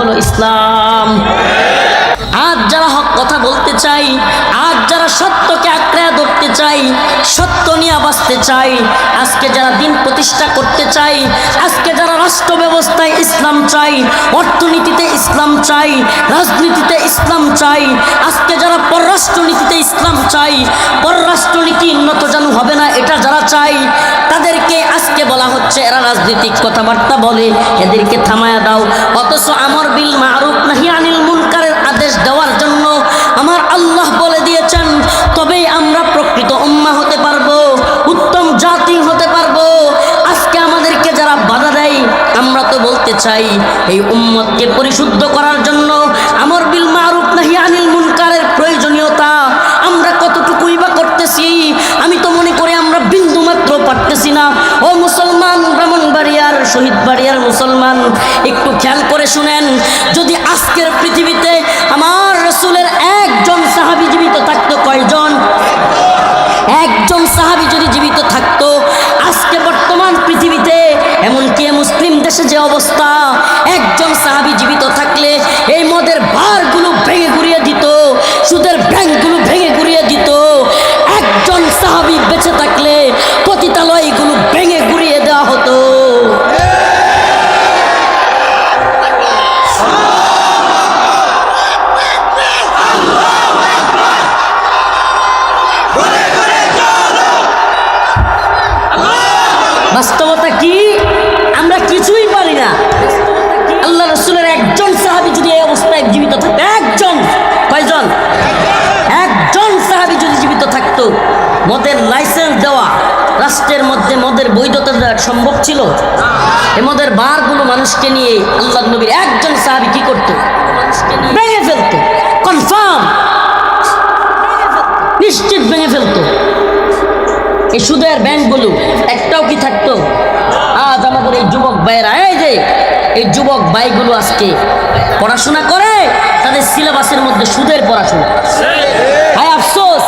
হলো ইসলাম। আজ যারা হক কথা বলতে চাই, আজ যারা সত্যকে আঁকড়ে ধরতে চাই, সত্য নিয়ে বাঁচতে চাই, আজকে যারা দিন প্রতিষ্ঠা করতে চাই, আজকে যারা রাষ্ট্র ব্যবস্থায় ইসলাম চাই, অর্থনীতিতে ইসলাম চাই, রাজনীতিতে ইসলাম চাই, আজকে যারা পররাষ্ট্রনীতিতে ইসলাম চাই, পররাষ্ট্রনীতি উন্নত যেন হবে না, এটা যারা চাই, তাদেরকে আজকে বলা হচ্ছে, এরা রাজনৈতিক কথাবার্তা বলে, এদেরকে থামায়া দাও। অথচ আমর বিল মারুফ নাহি আনিল মুনকারের চাই এই উম্মতকে পরিশুদ্ধ করার জন্য। আমর বিল মারুফ নাহি আনিল মুনকারের প্রয়োজনীয়তা আমরা কতটুকুই বা করতেছি? আমি তো মনে করি আমরা বিন্দু মাত্র পারতেছি না। ও মুসলমান ব্রাহ্মণ বাড়িয়ার শহীদ বাড়িয়ার মুসলমান, একটু খেয়াল করে শুনেন। যদি বৈধতা সম্ভব ছিল? এ মদের বারগুলো মানুষকে নিয়ে আল্লাহ নবীর একজন সাহাবি কি করতো? ভেঙে ফেলতো। কনফার্ম নিশ্চিত ভেঙে ফেলতো। এই সুদের ব্যাংকগুলো একটাও কি থাকতো? আজ আমাদের এই যুবক ভাইয়েরা, এই যে, এই যুবক ভাইগুলো আজকে পড়াশোনা করে, তাদের সিলেবাসের মধ্যে সুদের পড়াশোনা। হায় আফসোস,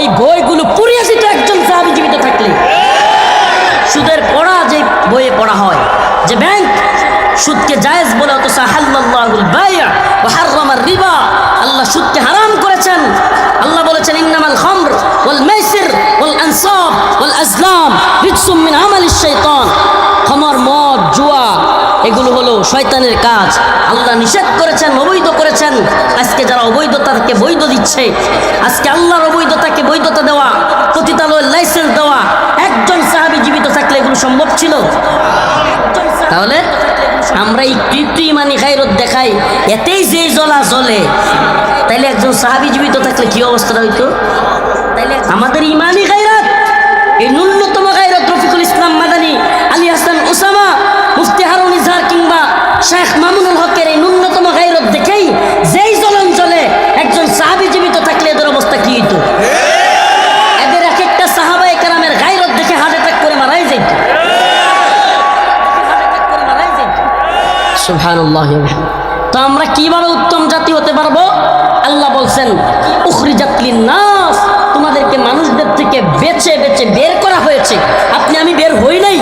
এই বইগুলো রিজসুম মিন আমালিশ শাইতান খামর মদ, জুয়া, এগুলো হলো শয়তানের কাজ। আল্লাহ নিষেধ করেছেন, অবৈধ করেছেন। আজকে যারা অবৈধতাকে বৈধ দিচ্ছে, আজকে আল্লাহর অবৈধতাকে বৈধতা দেওয়া, পতিতালয়ের লাইসেন্স দেওয়া, একজন সাহাবি জীবিত থাকলে এগুলো সম্ভব ছিল? তাহলে আমরা এই কৃত্রিমানি খাইরত দেখাই, এতেই যে জ্বলা জ্বলে। তাইলে একজন সাহাবি জীবিত থাকলে কি অবস্থা হইতো? তাইলে আমাদের ইমানি গাইরাত এই ন্যূনতম গাইরাত রফিকুল ইসলাম মাদানী আলী হাসান ওসামা মুফতি হারুন ইজহার কিংবা শেখ মামুনুল হকের এই ন্যূনতম গাইরত দেখেই যেই জ্বলন জ্বলে একজন সাহাবি জীবিত থাকলে এদের অবস্থা কি হইতো এদের এক একটা সাহাবা একরামের গাইরত দেখে হার্ট অ্যাটাক করে মারাই যাইত সুবহানাল্লাহ তো আমরা কীভাবে উত্তম জাতি হতে পারব? আল্লাহ বলছেন উখরিজাতলিন নাস তোমাদেরকে মানুষদের থেকে বেছে বেছে বের করা হয়েছে। আপনি আমি বের হই নাই।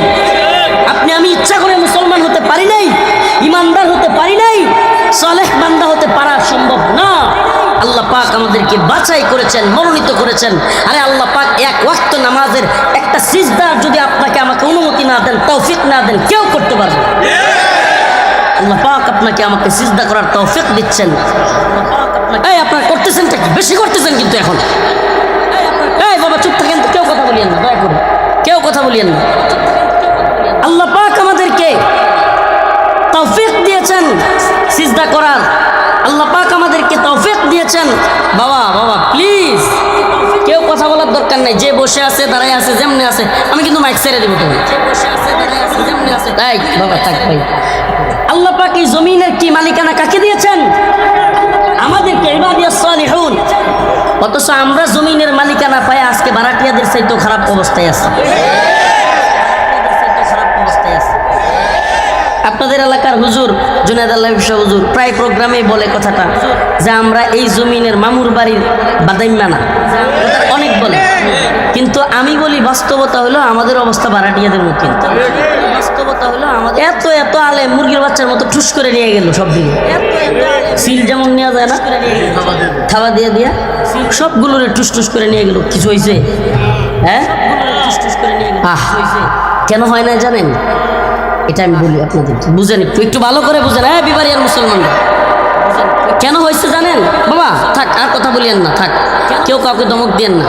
আপনি আমি ইচ্ছা করে মুসলমান হতে পারি নাই, ইমানদার হতে পারি নাই, সলেহ বান্দা হতে পারা সম্ভব না। আল্লাহ পাক আমাদেরকে বাছাই করেছেন, মনোনীত করেছেন। আরে আল্লাহ পাক এক ওয়াক্ত নামাজের একটা সিজদার যদি আপনাকে আমাকে অনুমতি না দেন, তৌফিক না দেন, কেউ করতে পারবে। আল্লাহ পাক আপনাকে আমাকে সিজদা করার তৌফিক দিচ্ছেন। এই, আপনারা করতেছেনটা কি? বেশি করতেছেন কিন্তু এখন। এই, বাবা, চুপ থাকেন কেউ কথা বলিয়েন না, দয়া করে। কেউ কথা বলিয়েন না। আল্লাহ পাক আমাদেরকে তৌফিক দিয়েছেন সিজদা করার। আল্লাহ পাক আমাদেরকে তৌফিক দিয়েছেন। বাবা বাবা প্লিজ কথা বলার দরকার নাই। যে বসে আছে দাঁড়াই আছে, যেমনি আছে, আমি কিন্তু মাইক ছেড়ে দেবো তুমি তাই বাবা, থাক, ভাই। আল্লাহ জমিনের কি মালিকানা কাকে দিয়েছেন? আমাদেরকে ইবাদিয়াস সালিহুন। অথচ আমরা জমিনের মালিকানা পাই আজকে বারাটিয়াদের চাইতেও খারাপ অবস্থায় আছে খারাপ অবস্থায় আছে আপনাদের এলাকার হুজুর, জুনায়দ আল্লাহ হুজুর, প্রায় প্রোগ্রামে বলে কথাটা যে আমরা এই জমিনের মামুর বাড়ির বাদাইম্যা না। অনেক বলে। কিন্তু আমি বলি বাস্তবতা হলো আমাদের অবস্থা ভাড়াটিয়াদের মতো কিন্তু। বাস্তবতা হলো আমাদের এত এত আলে মুরগির বাচ্চার মতো ঠুস করে নিয়ে গেল সব দিকে সিল যেমন নেওয়া যায় না, থাবা দিয়ে দিয়া সবগুলোরে টুস টুস করে নিয়ে গেল, কিছু হয়েছে হ্যাঁ? কেন হয় না জানেন? এটা আমি বলি আপনাদের বুঝেন একটু একটু ভালো করে বুঝেন। হ্যাঁ বিবারিয়ার মুসলমানরা। কেন হয়েছে জানেন? বাবা, থাক, আর কথা বলিয়েন না, থাক। কেউ কাউকে দমক দিয়েন না।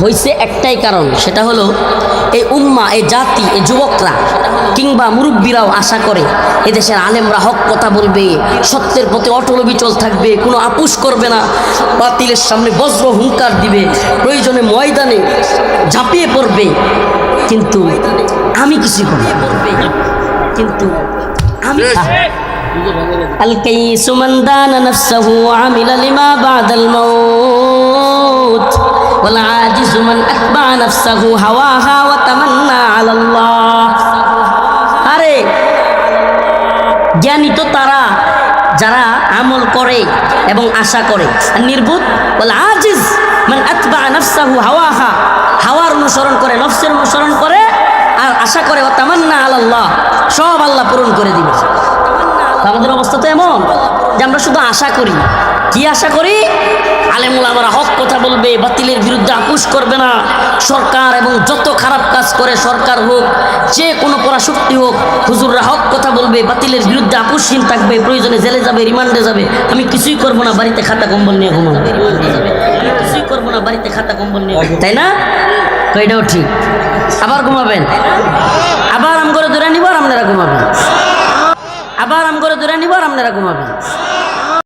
হয়েছে একটাই কারণ, সেটা হলো এই উম্মা, এই জাতি, এই যুবকরা কিংবা মুরব্বীরাও আশা করে এদেশের আলেমরা হক কথা বলবে, সত্যের প্রতি অটল বিচল থাকবে, কোনো আপুস করবে না, বাতিলের সামনে বজ্র হুঙ্কার দিবে, প্রয়োজনে ময়দানে ঝাঁপিয়ে পড়বে। কিন্তু আমি কিছু করব না। কিন্তু আমি الكيس من دان نفسه وعمل لما بعد الموت والعاجز من أتبع نفسه هواها وتمنى على الله আরে জ্ঞানী তো তারা যারা আমল করে এবং আশা করে আর নির্বুধ বলে আজিজ মানে আতবা নফসাহু হাওয়াহা হাওয়ার অনুসরণ করে, নফসের অনুসরণ করে, আর আশা করে ও তামান্না আল্লাহ সব আল্লাহ পূরণ করে দিবে। আমাদের অবস্থা তো এমন যে আমরা শুধু আশা করি। কি আশা করি? আলেমুল আমরা হক কথা বলবে, বাতিলের বিরুদ্ধে আপুস করবে না। সরকার এবং যত খারাপ কাজ করে, সরকার হোক, যে কোনো পরাশক্তি হোক, হুজুররা হক কথা বলবে, বাতিলের বিরুদ্ধে আপুসহীন থাকবে, প্রয়োজনে জেলে যাবে, রিমান্ডে যাবে। আমি কিছুই করব না, বাড়িতে খাতা কম্বল নিয়ে ঘুমাবো। আমি কিছুই করব না, বাড়িতে খাতা কম্বল নিয়ে। তাই না? তো এটাও ঠিক। আবার ঘুমাবেন? আবার আম করে দূরে নিব আর আপনারা ঘুমাবেন। আবার আম করে দূরে নিব আর আপনারা ঘুমাবেন।